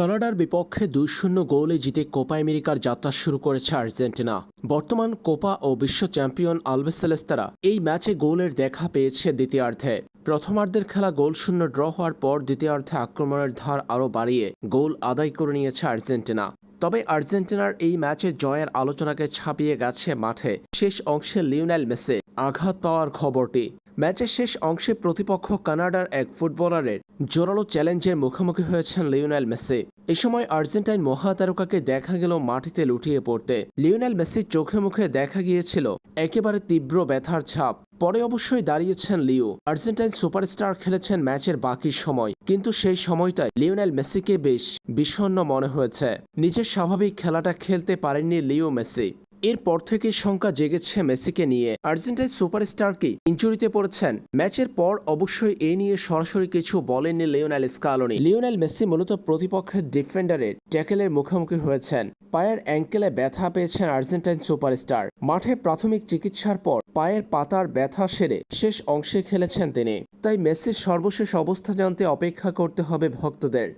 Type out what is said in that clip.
কানাডার বিপক্ষে দুই শূন্য গোলে জিতে কোপা আমেরিকার যাত্রা শুরু করেছে আর্জেন্টিনা। বর্তমান কোপা ও বিশ্ব চ্যাম্পিয়ন আলবেসেলেস্তারা এই ম্যাচে গোলের দেখা পেয়েছে দ্বিতীয়ার্ধে। প্রথমার্ধের খেলা গোল শূন্য ড্র হওয়ার পর দ্বিতীয়ার্ধে আক্রমণের ধার আরও বাড়িয়ে গোল আদায় করে নিয়েছে আর্জেন্টিনা। তবে আর্জেন্টিনার এই ম্যাচে জয়ের আলোচনাকে ছাপিয়ে গেছে মাঠে। শেষ অংশে লিওনেল মেসে আঘাত পাওয়ার খবরটি। ম্যাচের শেষ অংশে প্রতিপক্ষ কানাডার এক ফুটবলারের জোরালো চ্যালেঞ্জের মুখোমুখি হয়েছেন লিওনেল মেসি। এ সময় আর্জেন্টাইন মহাতারকাকে দেখা গেল মাটিতে লুটিয়ে পড়তে। লিওনেল মেসির চোখে মুখে দেখা গিয়েছিল একেবারে তীব্র ব্যথার ছাপ। পরে অবশ্যই দাঁড়িয়েছেন লিও। আর্জেন্টাইন সুপারস্টার খেলেছেন ম্যাচের বাকি সময়। কিন্তু সেই সময়টায় লিওনেল মেসিকে বেশ বিষণ্ণ মনে হয়েছে। নিজের স্বাভাবিক খেলাটা খেলতে পারেননি লিও মেসি। এরপর থেকে শঙ্কা জেগেছে মেসিকে নিয়ে। আর্জেন্টাইন সুপারস্টার কি ইঞ্জুরিতে পড়েছেন? ম্যাচের পর অবশ্যই এ নিয়ে সরাসরি কিছু বলেননি লিওনেল স্কালোনি। লিওনেল মেসি মূলত প্রতিপক্ষের ডিফেন্ডারের ট্যাকেলের মুখোমুখি হয়েছেন। পায়ের অ্যাঙ্কেলে ব্যথা পেয়েছেন আর্জেন্টাইন সুপারস্টার। মাঠে প্রাথমিক চিকিৎসার পর পায়ের পাতার ব্যথা সেরে শেষ অংশে খেলেছেন তিনি। তাই মেসির সর্বশেষ অবস্থা জানতে অপেক্ষা করতে হবে ভক্তদের।